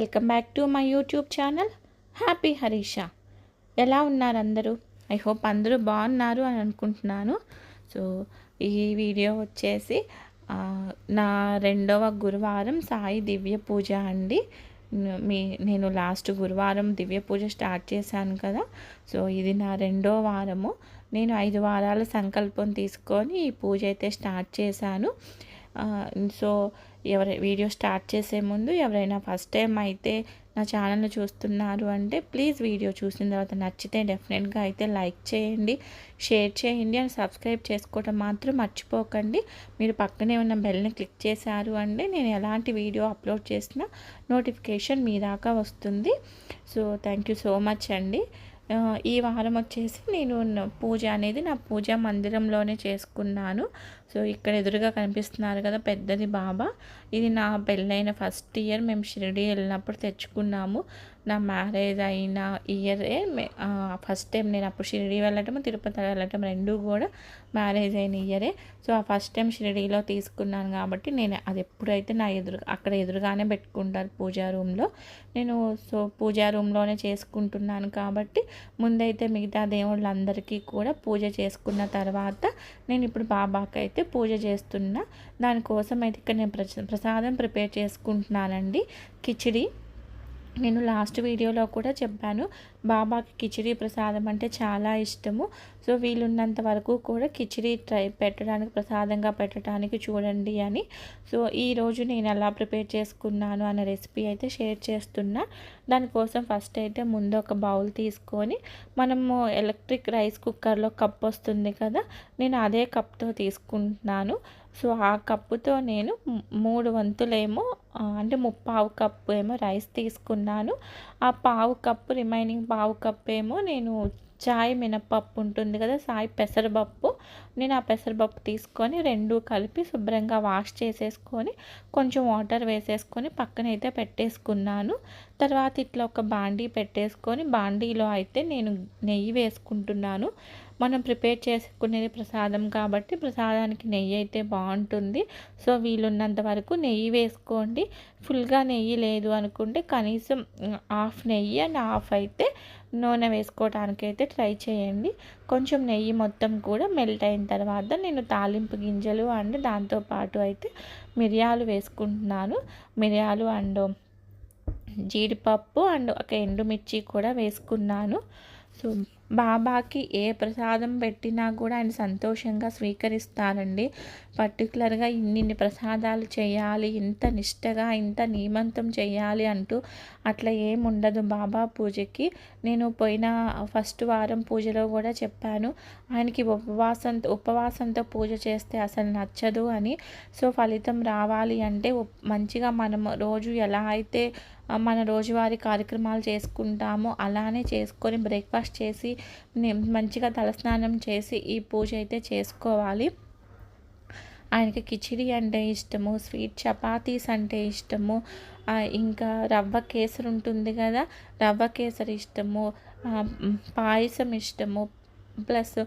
Welcome back to my YouTube channel happy Harisha. ఎలా ఉన్నారు అందరూ? ఐ హోప్ అందరూ బాగున్నారు అని అనుకుంటున్నాను. సో ఈ వీడియో వచ్చేసి నా రెండవ గురువారం సాయి దివ్య పూజ అండి. మీ నేను లాస్ట్ గురువారం దివ్య పూజ స్టార్ట్ చేశాను కదా. సో ఇది నా రెండో వారము. నేను ఐదు వారాల సంకల్పం తీసుకొని ఈ పూజ అయితే స్టార్ట్ చేశాను. సో ఎవరి వీడియో స్టార్ట్ చేసే ముందు ఎవరైనా ఫస్ట్ టైం అయితే నా ఛానల్ చూస్తున్నారు అంటే ప్లీజ్ వీడియో చూసిన తర్వాత నచ్చితే డెఫినెట్గా అయితే లైక్ చేయండి షేర్ చేయండి అండ్ సబ్స్క్రైబ్ చేసుకోవడం మాత్రం మర్చిపోకండి. మీరు పక్కనే ఉన్న బెల్ని క్లిక్ చేశారు అంటే నేను ఎలాంటి వీడియో అప్లోడ్ చేసినా నోటిఫికేషన్ మీ దాకా వస్తుంది. So thank you so much అండి. ఈ వారం వచ్చేసి నేను పూజ అనేది నా పూజా మందిరంలోనే చేసుకున్నాను. సో ఇక్కడ ఎదురుగా కనిపిస్తున్నారు కదా పెద్దది బాబా. ఇది నా పెళ్ళైన ఫస్ట్ ఇయర్. మేము షిరిడి వెళ్ళినప్పుడు తెచ్చుకున్నాము. నా మ్యారేజ్ అయిన ఇయరే ఫస్ట్ టైం నేను అప్పుడు షిరిడి వెళ్ళటం తిరుపతి వెళ్ళటం రెండు కూడా మ్యారేజ్ అయిన ఇయరే. సో ఆ ఫస్ట్ టైం షిరిడీలో తీసుకున్నాను కాబట్టి నేను అది ఎప్పుడైతే నా ఎదురు అక్కడ ఎదురుగానే పెట్టుకుంటారు పూజా రూమ్లో. నేను సో పూజా రూమ్లోనే చేసుకుంటున్నాను కాబట్టి ముందైతే మిగతా దేవుళ్ళందరికీ కూడా పూజ చేసుకున్న తర్వాత నేను ఇప్పుడు బాబాకైతే పెట్టి పూజ చేస్తున్నా దానికోసం అయితే ఇక్కడ నేను ప్రస- ప్రసాదం ప్రిపేర్ చేసుకుంటున్నానండి. కిచిడి. నేను లాస్ట్ వీడియోలో కూడా చెప్పాను బాబాకి కిచిడి ప్రసాదం అంటే చాలా ఇష్టము. సో వీలున్నంత వరకు కూడా కిచిడి ట్రై పెట్టడానికి ప్రసాదంగా పెట్టడానికి చూడండి అని. సో ఈరోజు నేను ఎలా ప్రిపేర్ చేసుకున్నాను అనే రెసిపీ అయితే షేర్ చేస్తున్నా. దానికోసం ఫస్ట్ అయితే ముందు ఒక బౌల్ తీసుకొని మనము ఎలక్ట్రిక్ రైస్ కుక్కర్లో కప్ వస్తుంది కదా నేను అదే కప్తో తీసుకుంటున్నాను. సో ఆ కప్పుతో నేను మూడు వంతులేమో అంటే ముప్పావు కప్పు ఏమో రైస్ తీసుకున్నాను. ఆ పావు కప్పు రిమైనింగ్ పావు కప్పు ఏమో నేను చాయ్ మినపప్పు ఉంటుంది కదా సాయి పెసరపప్పు. నేను ఆ పెసరపప్పు తీసుకొని రెండు కలిపి శుభ్రంగా వాష్ చేసేసుకొని కొంచెం వాటర్ వేసేసుకొని పక్కనైతే పెట్టేసుకున్నాను. తర్వాత ఇట్లా ఒక బాండీ పెట్టేసుకొని బాండీలో అయితే నేను నెయ్యి వేసుకుంటున్నాను. మనం ప్రిపేర్ చేసుకునేది ప్రసాదం కాబట్టి ప్రసాదానికి నెయ్యి అయితే బాగుంటుంది. సో వీలున్నంత వరకు నెయ్యి వేసుకోండి. ఫుల్గా నెయ్యి లేదు అనుకుంటే కనీసం హాఫ్ నెయ్యి అండ్ హాఫ్ అయితే నూనె వేసుకోవడానికి అయితే ట్రై చేయండి. కొంచెం నెయ్యి మొత్తం కూడా మెల్ట్ అయిన తర్వాత నేను తాలింపు గింజలు అండ్ దాంతోపాటు అయితే మిరియాలు వేసుకుంటున్నాను. మిరియాలు అండ్ జీడిపప్పు అండ్ ఒక ఎండుమిర్చి కూడా వేసుకున్నాను. సో బాబాకి ఏ ప్రసాదం పెట్టినా కూడా ఆయన సంతోషంగా స్వీకరిస్తారండి. పర్టికులర్గా ఇన్నిన్ని ప్రసాదాలు చేయాలి ఇంత నిష్టగా ఇంత నియమంతం చేయాలి అంటూ అట్లా ఏం ఉండదు బాబా పూజకి. నేను పోయిన ఫస్ట్ వారం పూజలో కూడా చెప్పాను ఆయనకి ఉపవాసంతో ఉపవాసంతో పూజ చేస్తే అసలు నచ్చదు అని. సో ఫలితం రావాలి అంటే మంచిగా మనం రోజు ఎలా అయితే మన రోజువారీ కార్యక్రమాలు చేసుకుంటామో. అలానే చేసుకొని బ్రేక్ఫాస్ట్ చేసి మంచిగా తలస్నానం చేసి ఈ పూజ అయితే చేసుకోవాలి. ఆయనకి కిచిడి అంటే ఇష్టము స్వీట్ చపాతీస్ అంటే ఇష్టము ఇంకా రవ్వ కేసరి ఉంటుంది కదా రవ్వ కేసరి ఇష్టము పాయసం ఇష్టము ప్లస్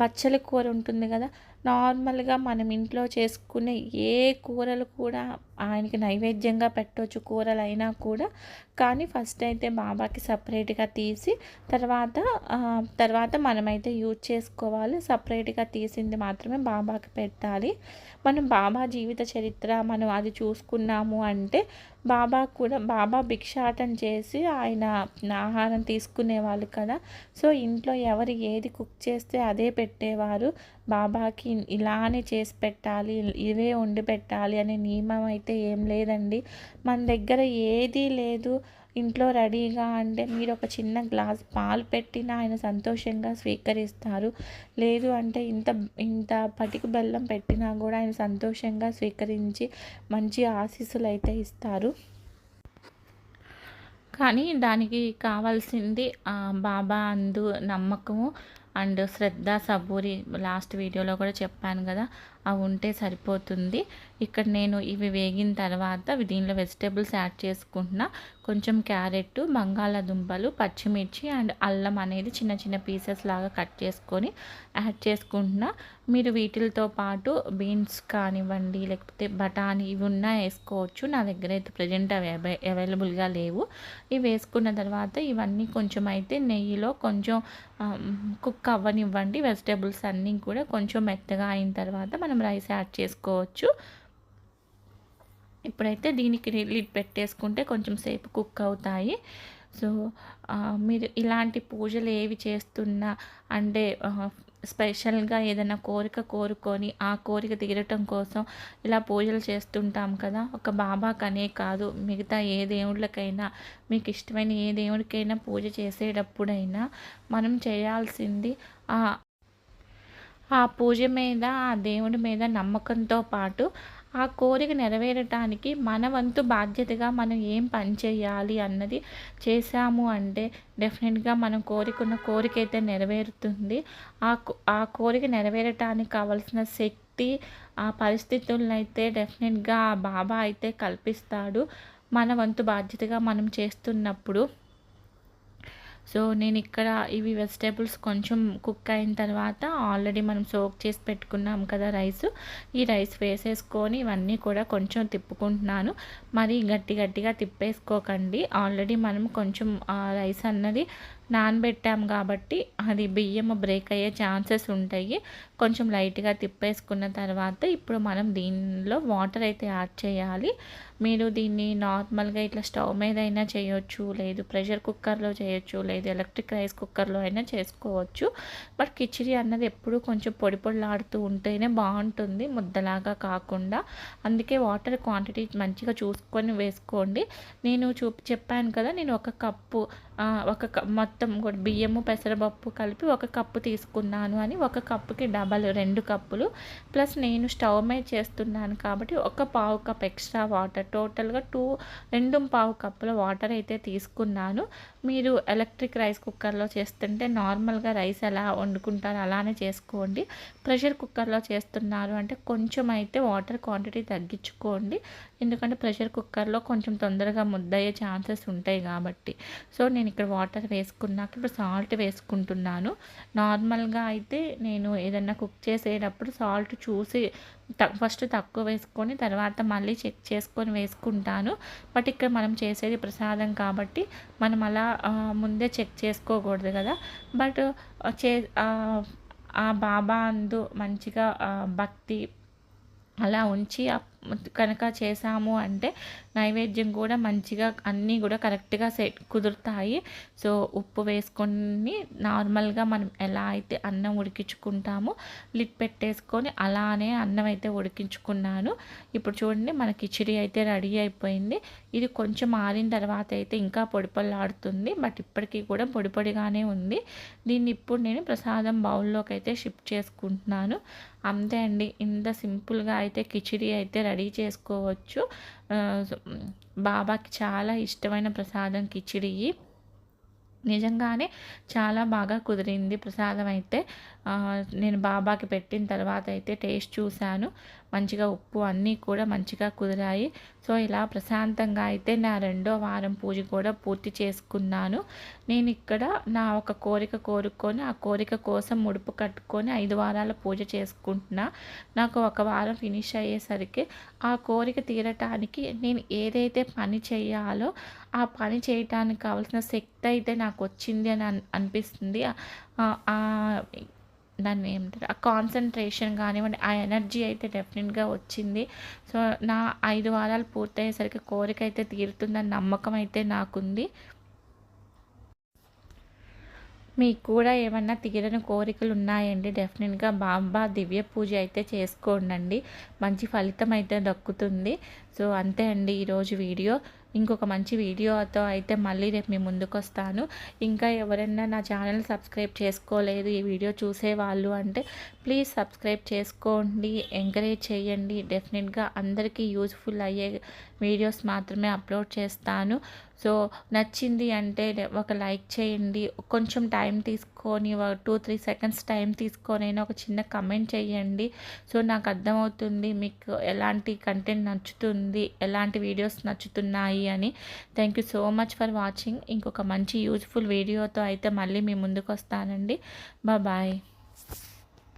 బచ్చల కూర ఉంటుంది కదా నార్మల్గా మనం ఇంట్లో చేసుకునే ఏ కూరలు కూడా ఆయనకి నైవేద్యంగా పెట్టవచ్చు కూరలు అయినా కూడా. కానీ ఫస్ట్ అయితే బాబాకి సపరేట్గా తీసి తర్వాత తర్వాత మనమైతే యూజ్ చేసుకోవాలి. సపరేట్గా తీసింది మాత్రమే బాబాకి పెట్టాలి. మనం బాబా జీవిత చరిత్ర మనం అది చూసుకున్నాము అంటే బాబా కూడా బాబా భిక్షాటం చేసి ఆయన ఆహారం తీసుకునేవాళ్ళు కదా. సో ఇంట్లో ఎవరు ఏది కుక్ చేస్తే అదే పెట్టేవారు. బాబాకి ఇలానే చేసి పెట్టాలి ఇవే వండి పెట్టాలి అనే నియమం అయితే ఏం లేదండి. మన దగ్గర ఏదీ లేదు. ఇంట్లో రెడీగా అంటే మీరు ఒక చిన్న గ్లాస్ పాలు పెట్టినా ఆయన సంతోషంగా స్వీకరిస్తారు. లేదు అంటే ఇంత ఇంత పటికి బెల్లం పెట్టినా కూడా ఆయన సంతోషంగా స్వీకరించి మంచి ఆశీస్సులు అయితే ఇస్తారు. కానీ దానికి కావాల్సింది బాబా అందు నమ్మకము. అండ్ శ్రద్ధ సబూరి లాస్ట్ వీడియోలో కూడా చెప్పాను కదా. అవి ఉంటే సరిపోతుంది. ఇక్కడ నేను ఇవి వేగిన తర్వాత దీనిలో వెజిటేబుల్స్ యాడ్ చేసుకుంటున్నా. కొంచెం క్యారెట్ బంగాళాదుంపలు పచ్చిమిర్చి అండ్ అల్లం అనేది చిన్న చిన్న పీసెస్ లాగా కట్ చేసుకొని యాడ్ చేసుకుంటున్నా. మీరు వీటితో పాటు బీన్స్ కానివ్వండి లేకపోతే బఠానీ ఇవి ఉన్నా వేసుకోవచ్చు. నా దగ్గర అయితే ప్రజెంట్ అవి అవైలబుల్గా లేవు. ఇవి వేసుకున్న తర్వాత ఇవన్నీ కొంచెం అయితే నెయ్యిలో కొంచెం కుక్ అవ్వనివ్వండి. వెజిటేబుల్స్ అన్నీ కూడా కొంచెం మెత్తగా అయిన తర్వాత మనం రైస్ యాడ్ చేసుకోవచ్చు. ఇప్పుడైతే దీనికి లిడ్ పెట్టేసుకుంటే కొంచెం సేపు కుక్ అవుతాయి. సో మీరు ఇలాంటి పూజలు ఏవి చేస్తున్నా అంటే స్పెషల్గా ఏదైనా కోరిక కోరుకొని ఆ కోరిక తీరటం కోసం ఇలా పూజలు చేస్తుంటాం కదా. ఒక బాబాకనే కాదు మిగతా ఏ దేవుళ్ళకైనా మీకు ఇష్టమైన ఏ దేవుడికైనా పూజ చేసేటప్పుడైనా మనం చేయాల్సింది ఆ ఆ పూజ మీద ఆ దేవుడి మీద నమ్మకంతో పాటు ఆ కోరిక నెరవేరటానికి మన వంతు బాధ్యతగా మనం ఏం పని చేయాలి అన్నది చేశాము అంటే డెఫినెట్గా మనం కోరికున్న కోరిక అయితే నెరవేరుతుంది. ఆ ఆ కోరిక నెరవేరటానికి కావలసిన శక్తి ఆ పరిస్థితులను అయితే డెఫినెట్గా ఆ బాబా అయితే కల్పిస్తాడు. మన వంతు బాధ్యతగా మనం చేస్తున్నప్పుడు సో నేను ఇక్కడ ఇవి వెజిటేబుల్స్ కొంచెం కుక్ అయిన తర్వాత ఆల్రెడీ మనం సోక్ చేసి పెట్టుకున్నాం కదా రైస్. ఈ రైస్ వేసేసుకొని ఇవన్నీ కూడా కొంచెం తిప్పుకుంటున్నాను. మరి గట్టి గట్టిగా తిప్పేసుకోకండి. ఆల్రెడీ మనం కొంచెం రైస్ అన్నది నానబెట్టాం కాబట్టి అది బియ్యం బ్రేక్ అయ్యే ఛాన్సెస్ ఉంటాయి. కొంచెం లైట్గా తిప్పేసుకున్న తర్వాత ఇప్పుడు మనం దీనిలో వాటర్ అయితే యాడ్ చేయాలి. మీరు దీన్ని నార్మల్గా ఇట్లా స్టవ్ మీద అయినా చేయొచ్చు లేదు ప్రెషర్ కుక్కర్లో చేయొచ్చు లేదు ఎలక్ట్రిక్ రైస్ కుక్కర్లో అయినా చేసుకోవచ్చు. బట్ కిచిడి అన్నది ఎప్పుడు కొంచెం పొడి పొడిలాడుతూ ఉంటేనే బాగుంటుంది ముద్దలాగా కాకుండా. అందుకే వాటర్ క్వాంటిటీ మంచిగా చూసుకొని వేసుకోండి. నేను చూ చెప్పాను కదా నేను ఒక కప్పు ఒక మొత్తం మొత్తం కూడా బియ్యము పెసరపప్పు కలిపి ఒక కప్పు తీసుకున్నాను అని ఒక కప్పుకి డబల్ రెండు కప్పులు. ప్లస్ నేను స్టవ్ మీద చేస్తున్నాను కాబట్టి ఒక పావు కప్ ఎక్స్ట్రా వాటర్. టోటల్గా టూ రెండు పావు కప్పుల వాటర్ అయితే తీసుకున్నాను. మీరు ఎలక్ట్రిక్ రైస్ కుక్కర్లో చేస్తుంటే నార్మల్గా రైస్ ఎలా వండుకుంటారో అలానే చేసుకోండి. ప్రెషర్ కుక్కర్లో చేస్తున్నారు అంటే కొంచెం అయితే వాటర్ క్వాంటిటీ తగ్గించుకోండి. ఎందుకంటే ప్రెషర్ కుక్కర్లో కొంచెం తొందరగా ముద్దయ్యే ఛాన్సెస్ ఉంటాయి కాబట్టి. సో నేను ఇక్కడ వాటర్ వేసుకున్నాక ఇప్పుడు సాల్ట్ వేసుకుంటున్నాను. నార్మల్గా అయితే నేను ఏదన్నా కుక్ చేసేటప్పుడు సాల్ట్ చూసి ఫస్ట్ తక్కువ వేసుకొని తర్వాత మళ్ళీ చెక్ చేసుకొని వేసుకుంటాను. బట్ ఇక్కడ మనం చేసేది ప్రసాదం కాబట్టి మనం అలా ముందే చెక్ చేసుకోకూడదు కదా. బట్ చే ఆ బాబా అందు మంచిగా భక్తి అలా ఉంచి కనుక చేసాము అంటే నైవేద్యం కూడా మంచిగా అన్నీ కూడా కరెక్ట్గా సెట్ కుదురుతాయి. సో ఉప్పు వేసుకొని నార్మల్గా మనం ఎలా అయితే అన్నం ఉడికించుకుంటామో లిట్ పెట్టేసుకొని అలానే అన్నం అయితే ఉడికించుకున్నాను. ఇప్పుడు చూడండి మన కిచిడి అయితే రెడీ అయిపోయింది. ఇది కొంచెం ఆరిన తర్వాత అయితే ఇంకా పొడి పొల్లాడుతుంది బట్ ఇప్పటికీ కూడా పొడి పొడిగానే ఉంది. దీన్ని ఇప్పుడు నేను ప్రసాదం బౌల్లోకి అయితే షిఫ్ట్ చేసుకుంటున్నాను. అంతే అండి. ఇంత సింపుల్గా అయితే కిచిడి అయితే రెడీ రెడీ చేసుకోవచ్చు. బాబాకి చాలా ఇష్టమైన ప్రసాదం కిచిడి. నిజంగానే చాలా బాగా కుదిరింది ప్రసాదం అయితే నేను బాబాకి పెట్టిన తర్వాత అయితే టేస్ట్ చూశాను. మంచిగా ఉప్పు అన్నీ కూడా మంచిగా కుదిరాయి. సో ఇలా ప్రశాంతంగా అయితే నా రెండో వారం పూజ కూడా పూర్తి చేసుకున్నాను. నేను ఇక్కడ నా ఒక కోరిక కోరుకొని ఆ కోరిక కోసం ముడుపు కట్టుకొని ఐదు వారాల పూజ చేసుకుంటున్నా. నాకు ఒక వారం ఫినిష్ అయ్యేసరికి ఆ కోరిక తీరటానికి నేను ఏదైతే పని చేయాలో ఆ పని చేయటానికి కావాల్సిన శక్తి అయితే నాకు వచ్చింది అని అనిపిస్తుంది. దాన్ని ఏమంటారు? ఆ కాన్సన్ట్రేషన్ కానివ్వండి ఆ ఎనర్జీ అయితే డెఫినెట్గా వచ్చింది. సో నా ఐదు వారాలు పూర్తయ్యేసరికి కోరిక అయితే తీరుతుందని నమ్మకం అయితే నాకుంది. మీకు కూడా ఏమన్నా తీరని కోరికలు ఉన్నాయండి? డెఫినెట్గా బాబా దివ్య పూజ అయితే చేసుకోండి మంచి ఫలితం అయితే దక్కుతుంది. సో అంతే అండి ఈరోజు వీడియో. ఇంకొక మంచి వీడియోతో అయితే మళ్ళీ రేపు మీ ముందుకు వస్తాను. ఇంకా ఎవరైనా నా ఛానల్ సబ్స్క్రైబ్ చేసుకోలేదు ఈ వీడియో చూసే వాళ్ళు అంటే ప్లీజ్ సబ్స్క్రైబ్ చేసుకోండి ఎంకరేజ్ చేయండి. డెఫినెట్గా అందరికీ యూజ్ఫుల్ అయ్యే వీడియోస్ మాత్రమే అప్లోడ్ చేస్తాను. సో నచ్చింది అంటే ఒక లైక్ చేయండి. కొంచెం టైం తీసుకొని ఒక టూ త్రీ సెకండ్స్ టైం తీసుకొని ఒక చిన్న కమెంట్ చేయండి. సో నాకు అర్థమవుతుంది మీకు ఎలాంటి కంటెంట్ నచ్చుతుంది ఎలాంటి వీడియోస్ నచ్చుతున్నాయి అని. Thank you so much for watching ఇంకొక మంచి యూజ్ఫుల్ వీడియోతో అయితే మళ్ళీ మీ ముందుకు వస్తానండి. బాయ్